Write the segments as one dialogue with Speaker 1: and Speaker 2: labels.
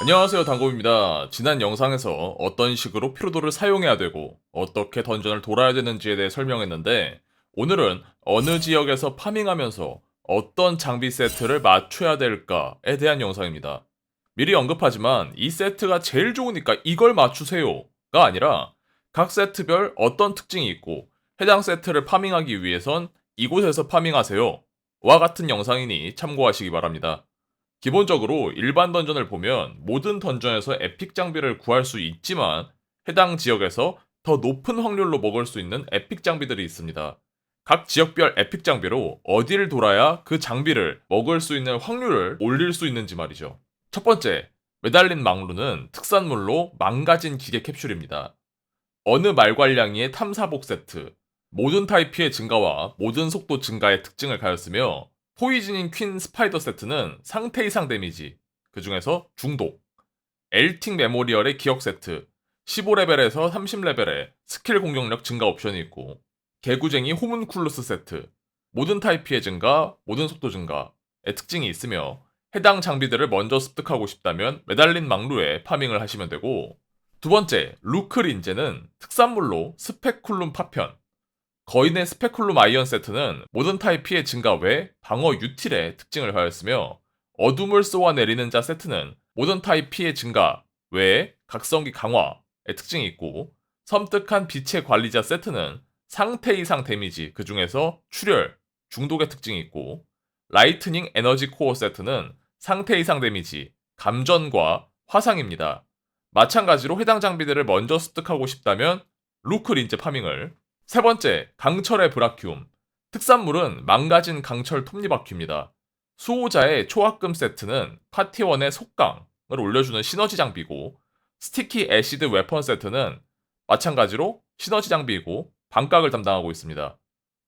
Speaker 1: 안녕하세요 당고입니다. 지난 영상에서 어떤 식으로 피로도를 사용해야 되고 어떻게 던전을 돌아야 되는지에 대해 설명했는데 오늘은 어느 지역에서 파밍하면서 어떤 장비 세트를 맞춰야 될까에 대한 영상입니다. 미리 언급하지만 이 세트가 제일 좋으니까 이걸 맞추세요가 아니라 각 세트별 어떤 특징이 있고 해당 세트를 파밍하기 위해선 이곳에서 파밍하세요. 와 같은 영상이니 참고하시기 바랍니다. 기본적으로 일반 던전을 보면 모든 던전에서 에픽 장비를 구할 수 있지만 해당 지역에서 더 높은 확률로 먹을 수 있는 에픽 장비들이 있습니다. 각 지역별 에픽 장비로 어디를 돌아야 그 장비를 먹을 수 있는 확률을 올릴 수 있는지 말이죠. 첫 번째, 매달린 망루는 특산물로 망가진 기계 캡슐입니다. 어느 말괄량이의 탐사복 세트, 모든 타입 피해 증가와 모든 속도 증가의 특징을 가졌으며 포이즈닝 퀸 스파이더 세트는 상태 이상 데미지, 그 중에서 중독, 엘팅 메모리얼의 기억 세트, 15레벨에서 30레벨에 스킬 공격력 증가 옵션이 있고, 개구쟁이 호문쿨루스 세트, 모든 타입 피해 증가, 모든 속도 증가의 특징이 있으며, 해당 장비들을 먼저 습득하고 싶다면 매달린 망루에 파밍을 하시면 되고, 두 번째, 루크 린제는 특산물로 스페쿨룸 파편, 거인의 스페쿨룸 아이언 세트는 모든 타입 피해 증가 외 방어 유틸의 특징을 하였으며 어둠을 쏘아내리는 자 세트는 모든 타입 피해 증가 외에 각성기 강화의 특징이 있고 섬뜩한 빛의 관리자 세트는 상태 이상 데미지 그 중에서 출혈, 중독의 특징이 있고 라이트닝 에너지 코어 세트는 상태 이상 데미지, 감전과 화상입니다. 마찬가지로 해당 장비들을 먼저 습득하고 싶다면 루크 린제 파밍을 세 번째, 강철의 브라키움. 특산물은 망가진 강철 톱니바퀴입니다. 수호자의 초합금 세트는 파티원의 속강을 올려주는 시너지 장비고, 스티키 애시드 웨펀 세트는 마찬가지로 시너지 장비이고, 반각을 담당하고 있습니다.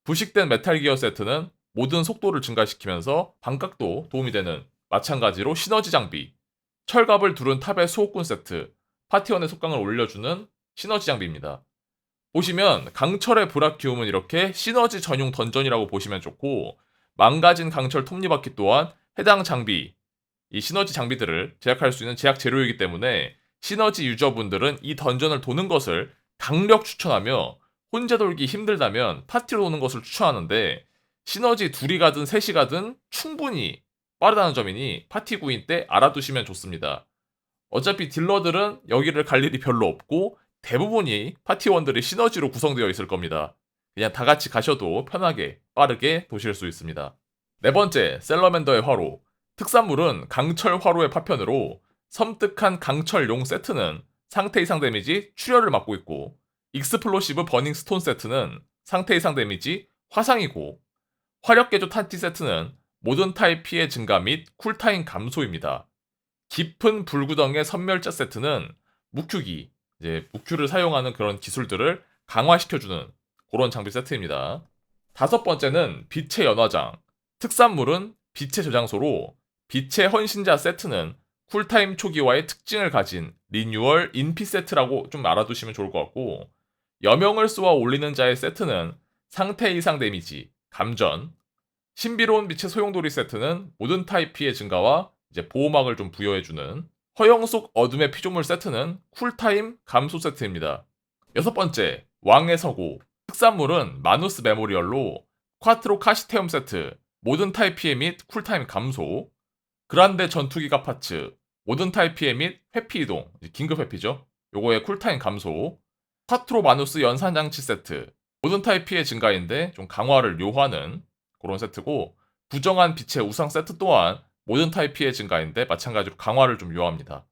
Speaker 1: 부식된 메탈 기어 세트는 모든 속도를 증가시키면서 반각도 도움이 되는 마찬가지로 시너지 장비, 철갑을 두른 탑의 수호꾼 세트, 파티원의 속강을 올려주는 시너지 장비입니다. 보시면 강철의 브라키움은 이렇게 시너지 전용 던전이라고 보시면 좋고 망가진 강철 톱니바퀴 또한 해당 장비 이 시너지 장비들을 제약할 수 있는 제약 재료이기 때문에 시너지 유저분들은 이 던전을 도는 것을 강력 추천하며 혼자 돌기 힘들다면 파티로 도는 것을 추천하는데 시너지 둘이 가든 셋이 가든 충분히 빠르다는 점이니 파티 구인 때 알아두시면 좋습니다. 어차피 딜러들은 여기를 갈 일이 별로 없고 대부분이 파티원들이 시너지로 구성되어 있을 겁니다. 그냥 다 같이 가셔도 편하게 빠르게 도실 수 있습니다. 네 번째, 셀러맨더의 화로. 특산물은 강철 화로의 파편으로 섬뜩한 강철용 세트는 상태 이상 데미지 출혈을 막고 있고 익스플로시브 버닝 스톤 세트는 상태 이상 데미지 화상이고 화력 개조 탄티 세트는 모든 타입 피해 증가 및 쿨타임 감소입니다. 깊은 불구덩의 선멸자 세트는 묵큐기, 이제 무큐를 사용하는 그런 기술들을 강화시켜주는 그런 장비 세트입니다. 다섯 번째는 빛의 연화장. 특산물은 빛의 저장소로 빛의 헌신자 세트는 쿨타임 초기화의 특징을 가진 리뉴얼 인피 세트라고 좀 알아두시면 좋을 것 같고 여명을 쏘아 올리는 자의 세트는 상태 이상 데미지, 감전, 신비로운 빛의 소용돌이 세트는 모든 타입 피해 증가와 이제 보호막을 좀 부여해주는 허영 속 어둠의 피조물 세트는 쿨타임 감소 세트입니다. 여섯 번째, 왕의 서고. 특산물은 마누스 메모리얼로 콰트로 카시테움 세트, 모든 타입 피해 및 쿨타임 감소, 그란데 전투기가 파츠, 모든 타입 피해 및 회피 이동, 긴급 회피죠. 요거의 쿨타임 감소, 콰트로 마누스 연산장치 세트, 모든 타입 피해 증가인데 좀 강화를 요하는 그런 세트고, 부정한 빛의 우상 세트 또한 모든 타입 피해 증가인데 마찬가지로 강화를 좀 요합니다.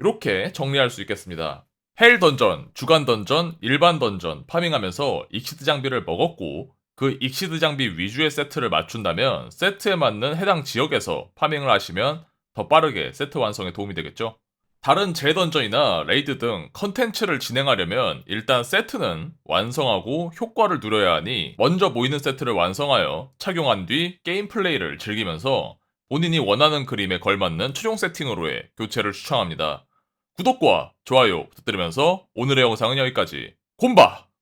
Speaker 1: 이렇게 정리할 수 있겠습니다. 헬 던전, 주간 던전, 일반 던전 파밍하면서 익시드 장비를 먹었고 그 익시드 장비 위주의 세트를 맞춘다면 세트에 맞는 해당 지역에서 파밍을 하시면 더 빠르게 세트 완성에 도움이 되겠죠. 다른 재던전이나 레이드 등 컨텐츠를 진행하려면 일단 세트는 완성하고 효과를 누려야 하니 먼저 모이는 세트를 완성하여 착용한 뒤 게임 플레이를 즐기면서 본인이 원하는 그림에 걸맞는 최종 세팅으로의 교체를 추천합니다. 구독과 좋아요 부탁드리면서 오늘의 영상은 여기까지. 곰바!